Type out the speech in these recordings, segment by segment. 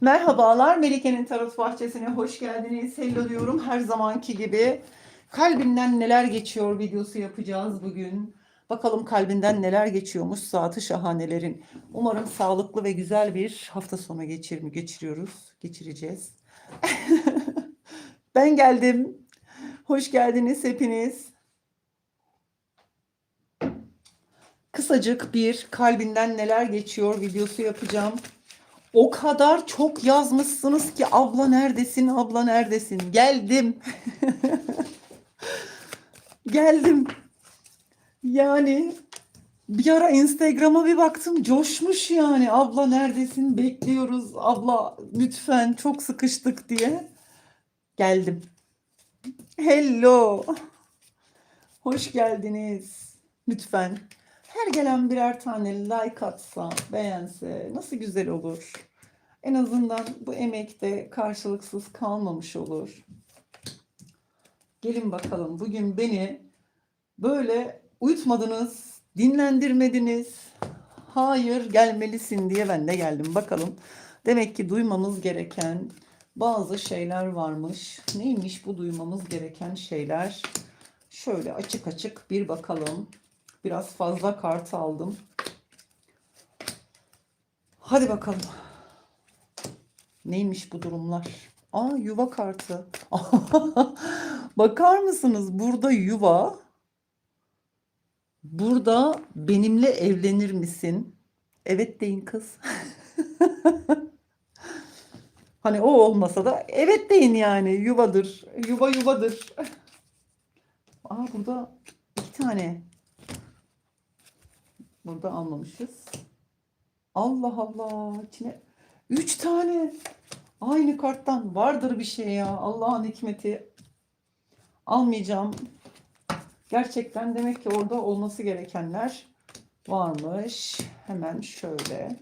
Merhabalar Melike'nin Tarot Bahçesi'ne hoş geldiniz. Hello diyorum her zamanki gibi. Kalbinden neler geçiyor videosu yapacağız bugün. Bakalım kalbinden neler geçiyormuş saati şahanelerin. Umarım sağlıklı ve güzel bir hafta sonu geçir mi geçiriyoruz, geçireceğiz. ben geldim. Hoş geldiniz hepiniz. Kısacık bir kalbinden neler geçiyor videosu yapacağım. O kadar çok yazmışsınız ki abla neredesin, abla neredesin? Geldim. Geldim. Yani bir ara Instagram'a bir baktım coşmuş yani. Abla neredesin? Bekliyoruz. Abla lütfen çok sıkıştık diye. Geldim. Hello. Hoş geldiniz. Lütfen her gelen birer tane like atsa, beğense nasıl güzel olur. En azından bu emek de karşılıksız kalmamış olur. Gelin bakalım bugün beni böyle uyutmadınız, dinlendirmediniz. Hayır gelmelisin diye ben de geldim. Bakalım demek ki duymamız gereken bazı şeyler varmış. Neymiş bu duymamız gereken şeyler? Şöyle açık açık bir bakalım. Biraz fazla kart aldım. Hadi bakalım. Neymiş bu durumlar? Aa yuva kartı. Bakar mısınız? Burada yuva. Burada benimle evlenir misin? Evet deyin kız. Hani o olmasa da evet deyin yani yuvadır. Yuva yuvadır. Aa burada iki tane. Burada almamışız. Allah Allah. içine üç tane. Aynı karttan vardır bir şey ya. Allah'ın hikmeti. Almayacağım. Gerçekten demek ki orada olması gerekenler varmış. Hemen şöyle.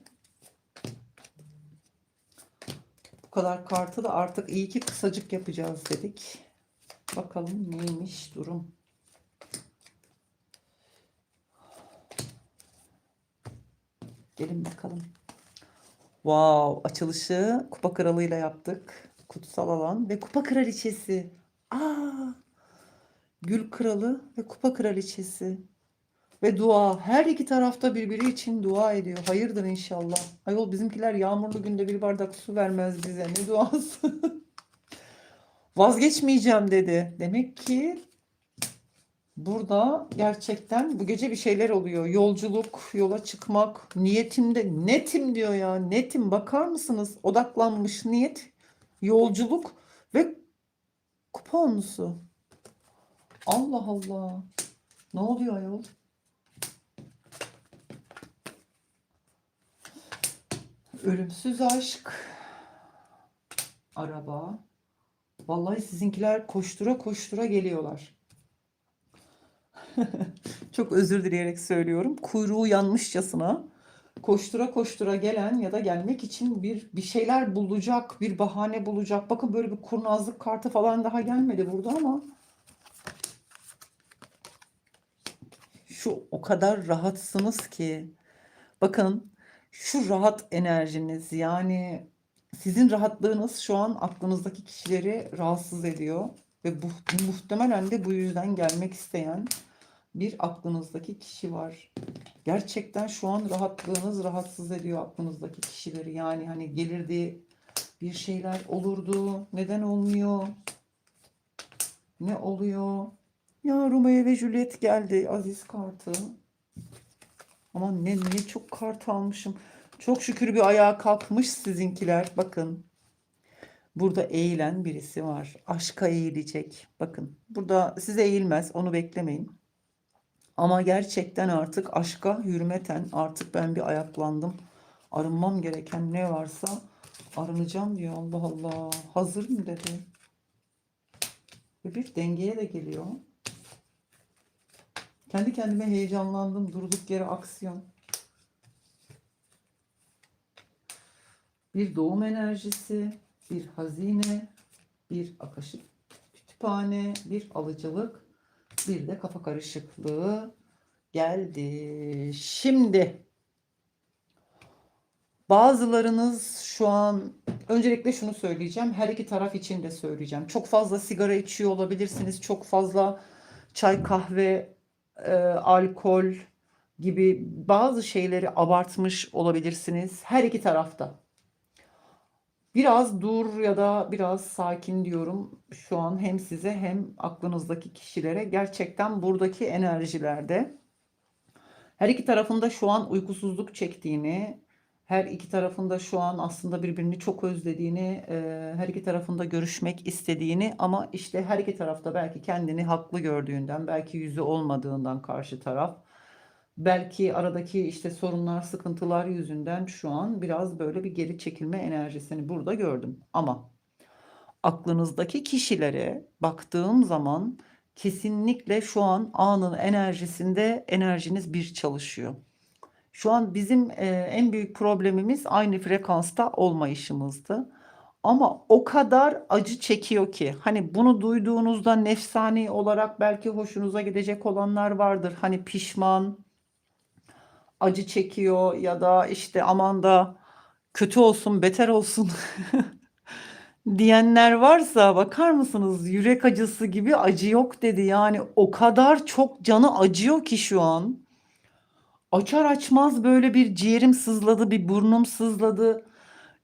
Bu kadar kartı da artık iyi ki kısacık yapacağız dedik. Bakalım neymiş durum. Gelin bakalım. Wow, açılışı kupa kralıyla yaptık. Kutsal alan ve kupa kraliçesi. Aa, gül kralı ve kupa kraliçesi. Ve dua. Her iki tarafta birbiri için dua ediyor. Hayırdır inşallah. Ayol bizimkiler yağmurlu günde bir bardak su vermez bize. Ne duası? Vazgeçmeyeceğim dedi. Demek ki Burada gerçekten bu gece bir şeyler oluyor. Yolculuk, yola çıkmak, niyetimde netim diyor ya. Netim bakar mısınız? Odaklanmış niyet, yolculuk ve kupa olmusu. Allah Allah. Ne oluyor ayol? Ölümsüz aşk. Araba. Vallahi sizinkiler koştura koştura geliyorlar. Çok özür dileyerek söylüyorum. Kuyruğu yanmışçasına koştura koştura gelen ya da gelmek için bir bir şeyler bulacak, bir bahane bulacak. Bakın böyle bir kurnazlık kartı falan daha gelmedi burada ama şu o kadar rahatsınız ki. Bakın şu rahat enerjiniz yani sizin rahatlığınız şu an aklınızdaki kişileri rahatsız ediyor ve bu muhtemelen de bu yüzden gelmek isteyen bir aklınızdaki kişi var. Gerçekten şu an rahatlığınız rahatsız ediyor aklınızdaki kişileri. Yani hani gelirdi bir şeyler olurdu. Neden olmuyor? Ne oluyor? Ya Romeo ve Juliet geldi. Aziz kartı. Aman ne, ne çok kart almışım. Çok şükür bir ayağa kalkmış sizinkiler. Bakın. Burada eğilen birisi var. Aşka eğilecek. Bakın. Burada size eğilmez. Onu beklemeyin. Ama gerçekten artık aşka hürmeten artık ben bir ayaklandım. Arınmam gereken ne varsa arınacağım diyor. Allah Allah. Hazır mı dedi. Ve bir dengeye de geliyor. Kendi kendime heyecanlandım. Durduk yere aksiyon. Bir doğum enerjisi, bir hazine, bir akışık kütüphane, bir alıcılık, bir de kafa karışıklığı geldi. Şimdi Bazılarınız şu an öncelikle şunu söyleyeceğim. Her iki taraf için de söyleyeceğim. Çok fazla sigara içiyor olabilirsiniz. Çok fazla çay, kahve, e, alkol gibi bazı şeyleri abartmış olabilirsiniz. Her iki tarafta. Biraz dur ya da biraz sakin diyorum şu an hem size hem aklınızdaki kişilere. Gerçekten buradaki enerjilerde her iki tarafında şu an uykusuzluk çektiğini, her iki tarafında şu an aslında birbirini çok özlediğini, e, her iki tarafında görüşmek istediğini ama işte her iki tarafta belki kendini haklı gördüğünden, belki yüzü olmadığından karşı taraf, belki aradaki işte sorunlar, sıkıntılar yüzünden şu an biraz böyle bir geri çekilme enerjisini burada gördüm. Ama aklınızdaki kişilere baktığım zaman kesinlikle şu an anın enerjisinde enerjiniz bir çalışıyor. Şu an bizim e, en büyük problemimiz aynı frekansta olmayışımızdı. Ama o kadar acı çekiyor ki hani bunu duyduğunuzda nefsani olarak belki hoşunuza gidecek olanlar vardır. Hani pişman, acı çekiyor ya da işte aman da kötü olsun, beter olsun diyenler varsa bakar mısınız? Yürek acısı gibi acı yok dedi. Yani o kadar çok canı acıyor ki şu an. Açar açmaz böyle bir ciğerim sızladı, bir burnum sızladı.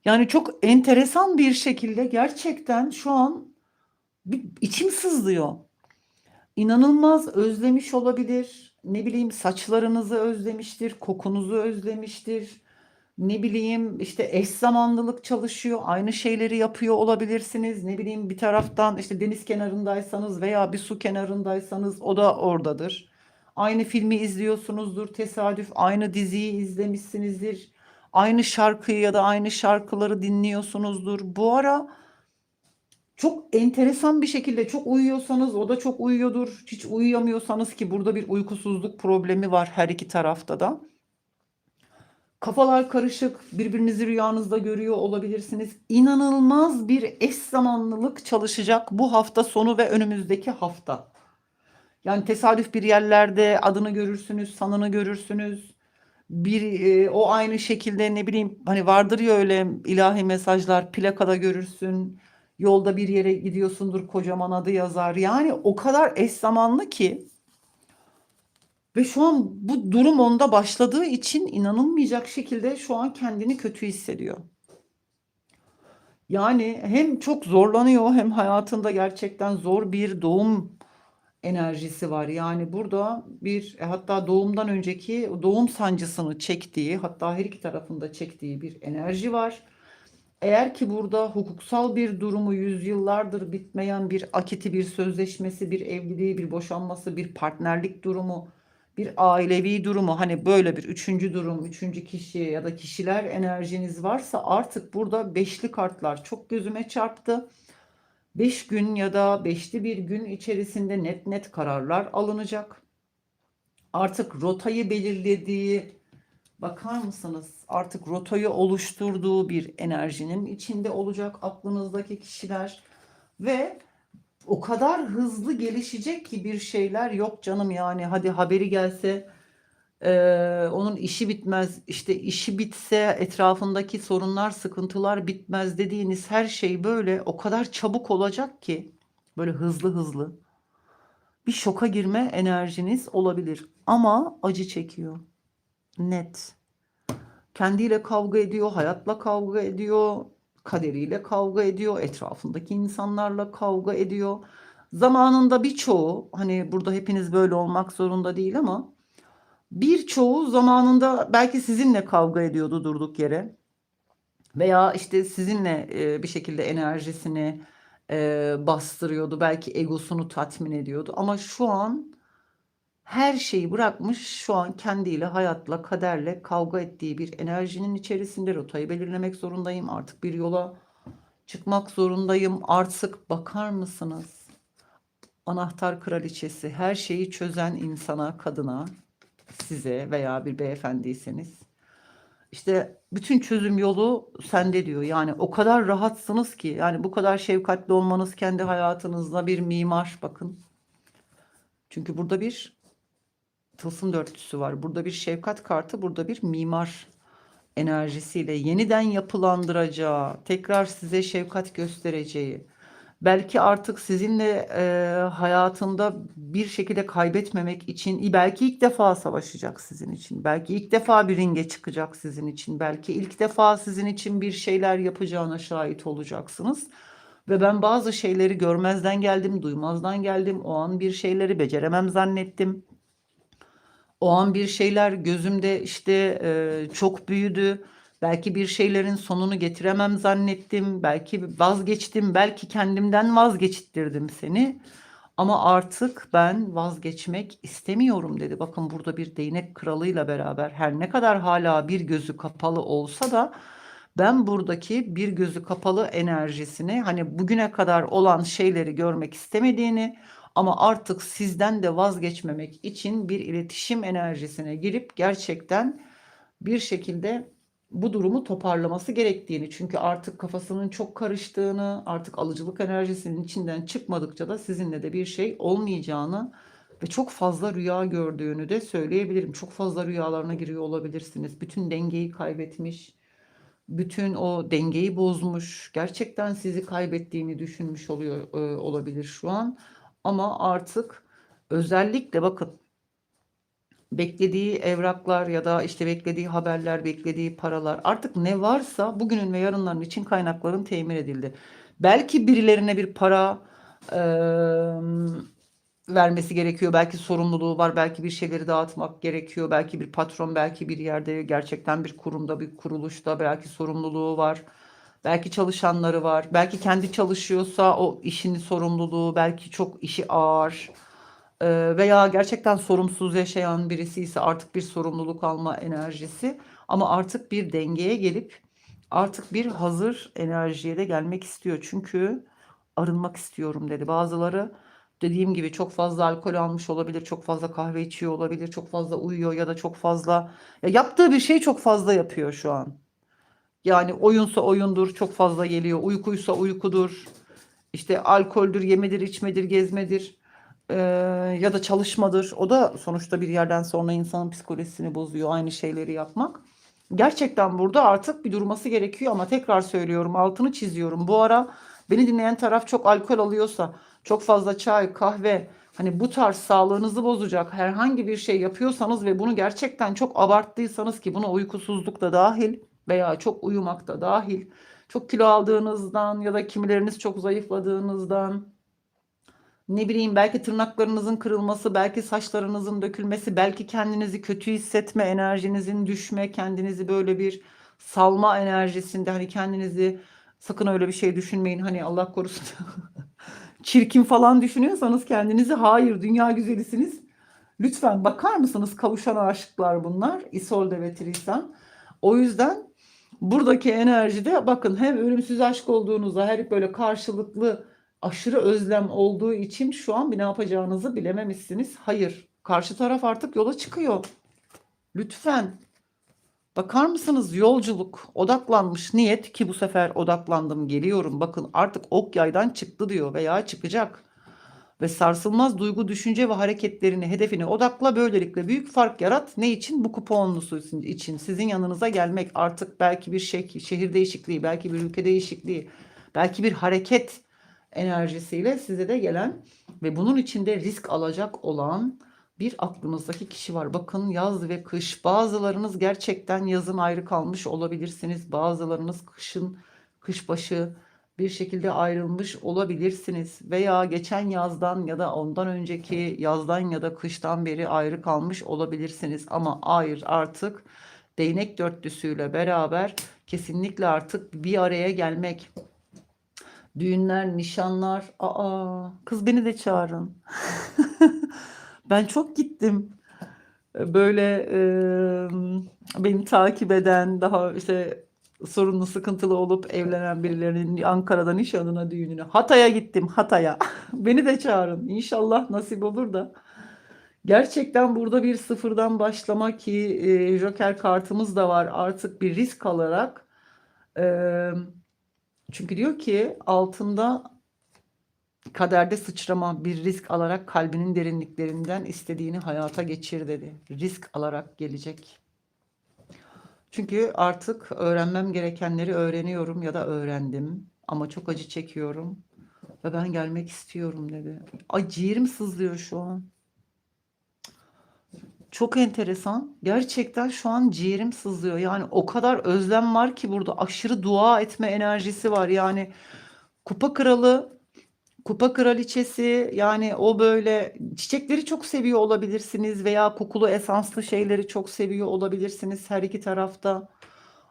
Yani çok enteresan bir şekilde gerçekten şu an bir içim sızlıyor. İnanılmaz özlemiş olabilir. Ne bileyim saçlarınızı özlemiştir, kokunuzu özlemiştir. Ne bileyim işte eş zamanlılık çalışıyor, aynı şeyleri yapıyor olabilirsiniz. Ne bileyim bir taraftan işte deniz kenarındaysanız veya bir su kenarındaysanız o da oradadır. Aynı filmi izliyorsunuzdur, tesadüf aynı diziyi izlemişsinizdir. Aynı şarkıyı ya da aynı şarkıları dinliyorsunuzdur. Bu ara çok enteresan bir şekilde çok uyuyorsanız o da çok uyuyordur. Hiç uyuyamıyorsanız ki burada bir uykusuzluk problemi var her iki tarafta da. Kafalar karışık, birbirinizi rüyanızda görüyor olabilirsiniz. İnanılmaz bir eş zamanlılık çalışacak bu hafta sonu ve önümüzdeki hafta. Yani tesadüf bir yerlerde adını görürsünüz, sanını görürsünüz. Bir e, o aynı şekilde ne bileyim hani vardır ya öyle ilahi mesajlar plakada görürsün. Yolda bir yere gidiyorsundur kocaman adı yazar. Yani o kadar eş zamanlı ki ve şu an bu durum onda başladığı için inanılmayacak şekilde şu an kendini kötü hissediyor. Yani hem çok zorlanıyor hem hayatında gerçekten zor bir doğum enerjisi var. Yani burada bir e, hatta doğumdan önceki doğum sancısını çektiği hatta her iki tarafında çektiği bir enerji var. Eğer ki burada hukuksal bir durumu yüzyıllardır bitmeyen bir akiti, bir sözleşmesi, bir evliliği, bir boşanması, bir partnerlik durumu, bir ailevi durumu hani böyle bir üçüncü durum, üçüncü kişi ya da kişiler enerjiniz varsa artık burada beşli kartlar çok gözüme çarptı. 5 gün ya da beşli bir gün içerisinde net net kararlar alınacak. Artık rotayı belirlediği bakar mısınız? Artık rotayı oluşturduğu bir enerjinin içinde olacak aklınızdaki kişiler. Ve o kadar hızlı gelişecek ki bir şeyler yok canım yani. Hadi haberi gelse ee, onun işi bitmez işte işi bitse etrafındaki sorunlar sıkıntılar bitmez dediğiniz her şey böyle o kadar çabuk olacak ki böyle hızlı hızlı bir şoka girme enerjiniz olabilir. Ama acı çekiyor. Net kendiyle kavga ediyor hayatla kavga ediyor kaderiyle kavga ediyor etrafındaki insanlarla kavga ediyor zamanında birçoğu hani burada hepiniz böyle olmak zorunda değil ama birçoğu zamanında belki sizinle kavga ediyordu durduk yere. Veya işte sizinle e, bir şekilde enerjisini e, bastırıyordu. Belki egosunu tatmin ediyordu. Ama şu an her şeyi bırakmış şu an kendiyle, hayatla, kaderle kavga ettiği bir enerjinin içerisinde rotayı belirlemek zorundayım. Artık bir yola çıkmak zorundayım. Artık bakar mısınız? Anahtar kraliçesi her şeyi çözen insana, kadına size veya bir beyefendiyseniz işte bütün çözüm yolu sende diyor. Yani o kadar rahatsınız ki yani bu kadar şefkatli olmanız kendi hayatınızda bir mimar bakın. Çünkü burada bir tılsım dörtlüsü var. Burada bir şefkat kartı, burada bir mimar enerjisiyle yeniden yapılandıracağı, tekrar size şefkat göstereceği, belki artık sizinle e, hayatında bir şekilde kaybetmemek için belki ilk defa savaşacak sizin için. Belki ilk defa bir ringe çıkacak sizin için. Belki ilk defa sizin için bir şeyler yapacağına şahit olacaksınız. Ve ben bazı şeyleri görmezden geldim, duymazdan geldim. O an bir şeyleri beceremem zannettim. O an bir şeyler gözümde işte e, çok büyüdü. Belki bir şeylerin sonunu getiremem zannettim. Belki vazgeçtim. Belki kendimden vazgeçittirdim seni. Ama artık ben vazgeçmek istemiyorum dedi. Bakın burada bir değnek kralıyla beraber her ne kadar hala bir gözü kapalı olsa da ben buradaki bir gözü kapalı enerjisini hani bugüne kadar olan şeyleri görmek istemediğini ama artık sizden de vazgeçmemek için bir iletişim enerjisine girip gerçekten bir şekilde bu durumu toparlaması gerektiğini çünkü artık kafasının çok karıştığını, artık alıcılık enerjisinin içinden çıkmadıkça da sizinle de bir şey olmayacağını ve çok fazla rüya gördüğünü de söyleyebilirim. Çok fazla rüyalarına giriyor olabilirsiniz. Bütün dengeyi kaybetmiş, bütün o dengeyi bozmuş, gerçekten sizi kaybettiğini düşünmüş oluyor e, olabilir şu an. Ama artık özellikle bakın beklediği evraklar ya da işte beklediği haberler, beklediği paralar artık ne varsa bugünün ve yarınların için kaynakların temin edildi. Belki birilerine bir para e, vermesi gerekiyor. Belki sorumluluğu var. Belki bir şeyleri dağıtmak gerekiyor. Belki bir patron, belki bir yerde gerçekten bir kurumda, bir kuruluşta belki sorumluluğu var. Belki çalışanları var. Belki kendi çalışıyorsa o işin sorumluluğu, belki çok işi ağır. Ee, veya gerçekten sorumsuz yaşayan birisi ise artık bir sorumluluk alma enerjisi ama artık bir dengeye gelip artık bir hazır enerjiye de gelmek istiyor. Çünkü arınmak istiyorum dedi. Bazıları dediğim gibi çok fazla alkol almış olabilir, çok fazla kahve içiyor olabilir, çok fazla uyuyor ya da çok fazla ya yaptığı bir şeyi çok fazla yapıyor şu an. Yani oyunsa oyundur, çok fazla geliyor. Uykuysa uykudur. İşte alkoldür, yemedir, içmedir, gezmedir. Ee, ya da çalışmadır. O da sonuçta bir yerden sonra insanın psikolojisini bozuyor aynı şeyleri yapmak. Gerçekten burada artık bir durması gerekiyor ama tekrar söylüyorum, altını çiziyorum. Bu ara beni dinleyen taraf çok alkol alıyorsa, çok fazla çay, kahve, hani bu tarz sağlığınızı bozacak herhangi bir şey yapıyorsanız ve bunu gerçekten çok abarttıysanız ki buna uykusuzluk da dahil veya çok uyumak da dahil, çok kilo aldığınızdan ya da kimileriniz çok zayıfladığınızdan ne bileyim belki tırnaklarınızın kırılması, belki saçlarınızın dökülmesi, belki kendinizi kötü hissetme, enerjinizin düşme, kendinizi böyle bir salma enerjisinde hani kendinizi sakın öyle bir şey düşünmeyin. Hani Allah korusun. Çirkin falan düşünüyorsanız kendinizi hayır dünya güzelisiniz. Lütfen bakar mısınız kavuşan aşıklar bunlar. Isolde ve Trisan. O yüzden buradaki enerjide bakın hem ölümsüz aşk olduğunuzda her böyle karşılıklı aşırı özlem olduğu için şu an bir ne yapacağınızı bilememişsiniz. Hayır. Karşı taraf artık yola çıkıyor. Lütfen. Bakar mısınız yolculuk odaklanmış niyet ki bu sefer odaklandım geliyorum bakın artık ok yaydan çıktı diyor veya çıkacak ve sarsılmaz duygu düşünce ve hareketlerini hedefine odakla böylelikle büyük fark yarat ne için bu kuponlusu için sizin yanınıza gelmek artık belki bir şey, şehir değişikliği belki bir ülke değişikliği belki bir hareket enerjisiyle size de gelen ve bunun içinde risk alacak olan bir aklınızdaki kişi var. Bakın yaz ve kış. Bazılarınız gerçekten yazın ayrı kalmış olabilirsiniz. Bazılarınız kışın kışbaşı bir şekilde ayrılmış olabilirsiniz. Veya geçen yazdan ya da ondan önceki yazdan ya da kıştan beri ayrı kalmış olabilirsiniz. Ama hayır artık değnek dörtlüsüyle beraber kesinlikle artık bir araya gelmek Düğünler, nişanlar. Aa, kız beni de çağırın. Ben çok gittim. Böyle e, beni takip eden, daha işte sorunlu, sıkıntılı olup evlenen birilerinin Ankara'da nişanına, düğününe. Hatay'a gittim, Hatay'a. Beni de çağırın. İnşallah nasip olur da. Gerçekten burada bir sıfırdan başlama ki e, Joker kartımız da var. Artık bir risk alarak e, çünkü diyor ki altında kaderde sıçrama bir risk alarak kalbinin derinliklerinden istediğini hayata geçir dedi. Risk alarak gelecek. Çünkü artık öğrenmem gerekenleri öğreniyorum ya da öğrendim. Ama çok acı çekiyorum. Ve ben gelmek istiyorum dedi. Ay ciğerim sızlıyor şu an. Çok enteresan. Gerçekten şu an ciğerim sızlıyor. Yani o kadar özlem var ki burada aşırı dua etme enerjisi var. Yani kupa kralı, kupa kraliçesi yani o böyle çiçekleri çok seviyor olabilirsiniz veya kokulu esanslı şeyleri çok seviyor olabilirsiniz her iki tarafta.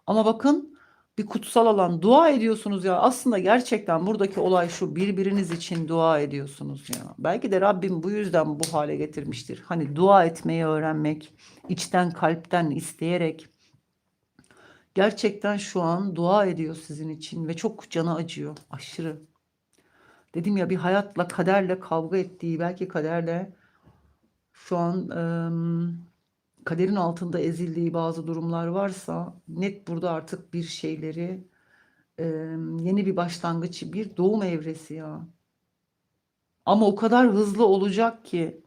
Ama bakın bir kutsal alan dua ediyorsunuz ya. Aslında gerçekten buradaki olay şu birbiriniz için dua ediyorsunuz ya. Belki de Rabbim bu yüzden bu hale getirmiştir. Hani dua etmeyi öğrenmek, içten kalpten isteyerek gerçekten şu an dua ediyor sizin için ve çok canı acıyor aşırı. Dedim ya bir hayatla kaderle kavga ettiği belki kaderle şu an ım, kaderin altında ezildiği bazı durumlar varsa net burada artık bir şeyleri ım, yeni bir başlangıç bir doğum evresi ya. Ama o kadar hızlı olacak ki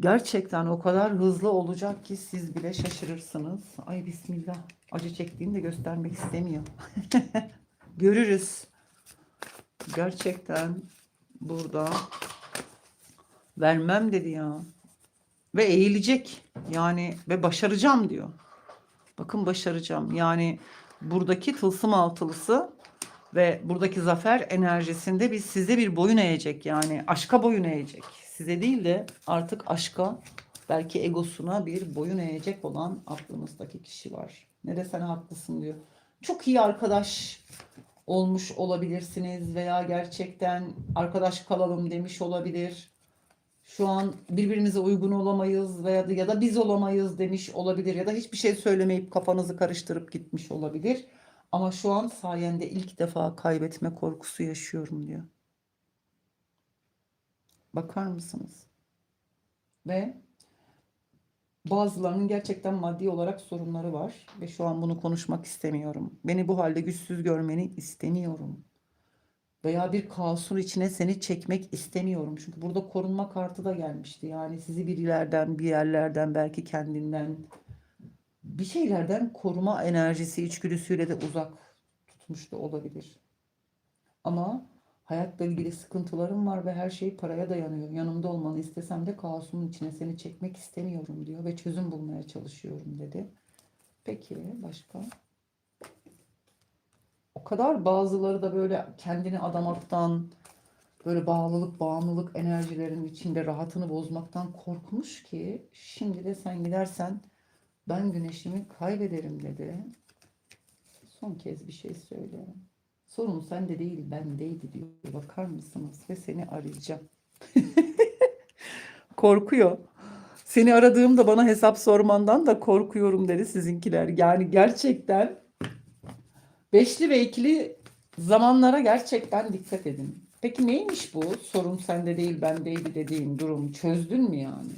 gerçekten o kadar hızlı olacak ki siz bile şaşırırsınız. Ay bismillah. Acı çektiğini de göstermek istemiyor. Görürüz. Gerçekten burada vermem dedi ya. Ve eğilecek. Yani ve başaracağım diyor. Bakın başaracağım. Yani buradaki tılsım altılısı ve buradaki zafer enerjisinde biz size bir boyun eğecek. Yani aşka boyun eğecek. Size değil de artık aşka belki egosuna bir boyun eğecek olan aklımızdaki kişi var. Ne de sen haklısın diyor. Çok iyi arkadaş olmuş olabilirsiniz veya gerçekten arkadaş kalalım demiş olabilir. Şu an birbirimize uygun olamayız veya da, ya da biz olamayız demiş olabilir ya da hiçbir şey söylemeyip kafanızı karıştırıp gitmiş olabilir. Ama şu an sayende ilk defa kaybetme korkusu yaşıyorum diyor. Bakar mısınız? Ve bazılarının gerçekten maddi olarak sorunları var ve şu an bunu konuşmak istemiyorum. Beni bu halde güçsüz görmeni istemiyorum. Veya bir kaosun içine seni çekmek istemiyorum. Çünkü burada korunma kartı da gelmişti. Yani sizi birilerden, bir yerlerden, belki kendinden, bir şeylerden koruma enerjisi içgüdüsüyle de uzak tutmuş da olabilir. Ama hayatla ilgili sıkıntılarım var ve her şey paraya dayanıyor. Yanımda olmanı istesem de kaosun içine seni çekmek istemiyorum diyor ve çözüm bulmaya çalışıyorum dedi. Peki başka? O kadar bazıları da böyle kendini adamaktan, böyle bağlılık, bağımlılık enerjilerinin içinde rahatını bozmaktan korkmuş ki şimdi de sen gidersen ben güneşimi kaybederim dedi. Son kez bir şey söyle. Sorun sende değil bendeydi diyor. Bakar mısınız? Ve seni arayacağım. Korkuyor. Seni aradığımda bana hesap sormandan da korkuyorum dedi sizinkiler. Yani gerçekten beşli ve ikili zamanlara gerçekten dikkat edin. Peki neymiş bu? Sorun sende değil bendeydi dediğin durum. Çözdün mü yani?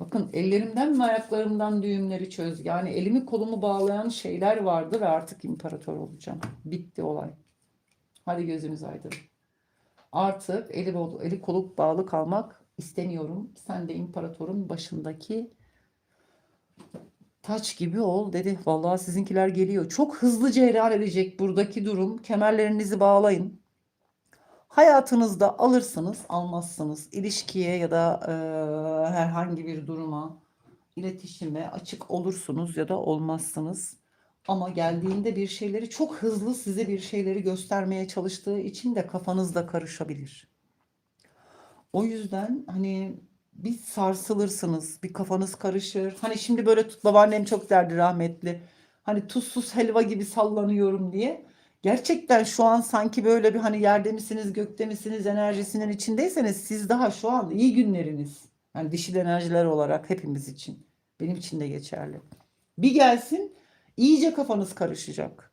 Bakın ellerimden ve ayaklarımdan düğümleri çöz. Yani elimi kolumu bağlayan şeyler vardı ve artık imparator olacağım. Bitti olay. Hadi gözünüz aydın. Artık eli, eli kolu bağlı kalmak istemiyorum. Sen de imparatorun başındaki taç gibi ol dedi. Vallahi sizinkiler geliyor. Çok hızlı cereyan edecek buradaki durum. Kemerlerinizi bağlayın. Hayatınızda alırsınız, almazsınız. İlişkiye ya da e, herhangi bir duruma, iletişime açık olursunuz ya da olmazsınız. Ama geldiğinde bir şeyleri çok hızlı size bir şeyleri göstermeye çalıştığı için de kafanızda karışabilir. O yüzden hani bir sarsılırsınız, bir kafanız karışır. Hani şimdi böyle tut, babaannem çok derdi rahmetli. Hani tuzsuz helva gibi sallanıyorum diye. Gerçekten şu an sanki böyle bir hani yerde misiniz, gökte misiniz enerjisinin içindeyseniz siz daha şu an iyi günleriniz. Yani dişil enerjiler olarak hepimiz için. Benim için de geçerli. Bir gelsin iyice kafanız karışacak.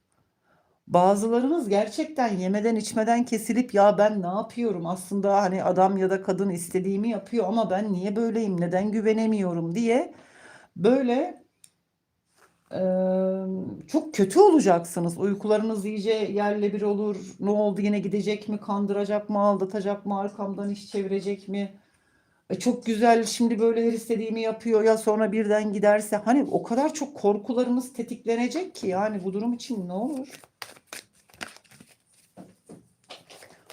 Bazılarınız gerçekten yemeden içmeden kesilip ya ben ne yapıyorum aslında hani adam ya da kadın istediğimi yapıyor ama ben niye böyleyim neden güvenemiyorum diye böyle eee, çok kötü olacaksınız. Uykularınız iyice yerle bir olur. Ne oldu yine gidecek mi kandıracak mı aldatacak mı arkamdan iş çevirecek mi? E, çok güzel şimdi böyle her istediğimi yapıyor ya sonra birden giderse hani o kadar çok korkularımız tetiklenecek ki yani bu durum için ne olur?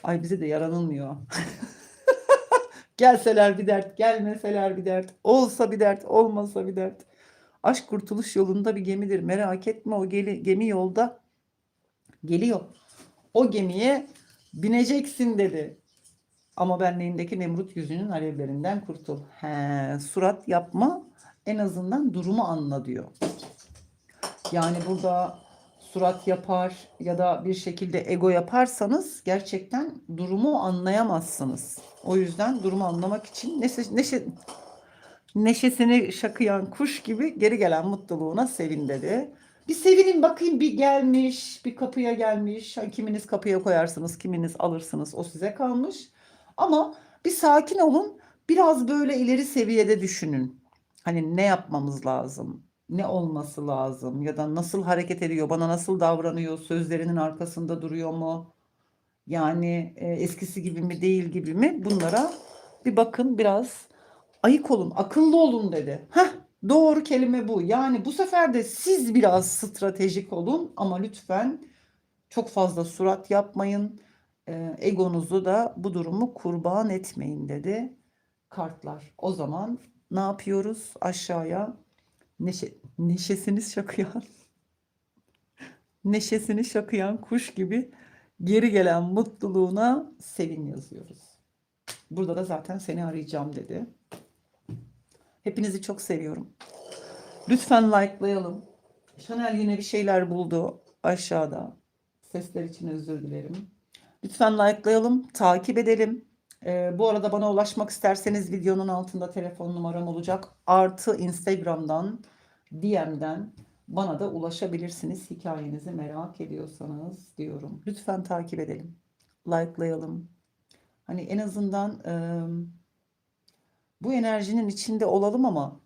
Ay bize de yaranılmıyor. Gelseler bir dert, gelmeseler bir dert, olsa bir dert, olmasa bir dert. Aşk kurtuluş yolunda bir gemidir. Merak etme o geli- gemi yolda geliyor. O gemiye bineceksin dedi. Ama benliğindeki Nemrut yüzünün alevlerinden kurtul. He, surat yapma en azından durumu anla diyor. Yani burada surat yapar ya da bir şekilde ego yaparsanız gerçekten durumu anlayamazsınız. O yüzden durumu anlamak için neşe, neşe, neşesini şakıyan kuş gibi geri gelen mutluluğuna sevin dedi. Bir sevinin bakayım bir gelmiş, bir kapıya gelmiş. Kiminiz kapıya koyarsınız, kiminiz alırsınız. O size kalmış. Ama bir sakin olun. Biraz böyle ileri seviyede düşünün. Hani ne yapmamız lazım? Ne olması lazım? Ya da nasıl hareket ediyor? Bana nasıl davranıyor? Sözlerinin arkasında duruyor mu? Yani e, eskisi gibi mi değil gibi mi? Bunlara bir bakın biraz ayık olun, akıllı olun dedi. Heh, doğru kelime bu. Yani bu sefer de siz biraz stratejik olun ama lütfen çok fazla surat yapmayın. E, egonuzu da bu durumu kurban etmeyin dedi kartlar. O zaman ne yapıyoruz? Aşağıya neşe, neşesini şakıyan neşesini şakıyan kuş gibi geri gelen mutluluğuna sevin yazıyoruz. Burada da zaten seni arayacağım dedi. Hepinizi çok seviyorum. Lütfen likelayalım. Chanel yine bir şeyler buldu aşağıda. Sesler için özür dilerim. Lütfen likelayalım, takip edelim. Ee, bu arada bana ulaşmak isterseniz videonun altında telefon numaram olacak. Artı Instagram'dan, DM'den bana da ulaşabilirsiniz hikayenizi merak ediyorsanız diyorum. Lütfen takip edelim, likelayalım. Hani en azından e, bu enerjinin içinde olalım ama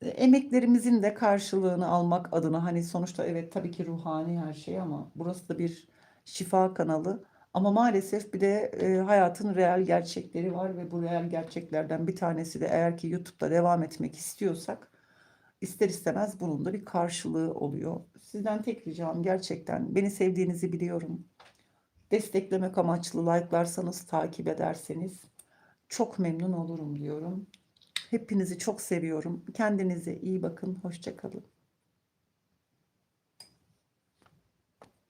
e, emeklerimizin de karşılığını almak adına hani sonuçta evet tabii ki ruhani her şey ama burası da bir şifa kanalı. Ama maalesef bir de e, hayatın reel gerçekleri var ve bu reel gerçeklerden bir tanesi de eğer ki YouTube'da devam etmek istiyorsak ister istemez bunun da bir karşılığı oluyor. Sizden tek ricam gerçekten beni sevdiğinizi biliyorum. Desteklemek amaçlı like'larsanız, takip ederseniz çok memnun olurum diyorum. Hepinizi çok seviyorum. Kendinize iyi bakın. Hoşça kalın.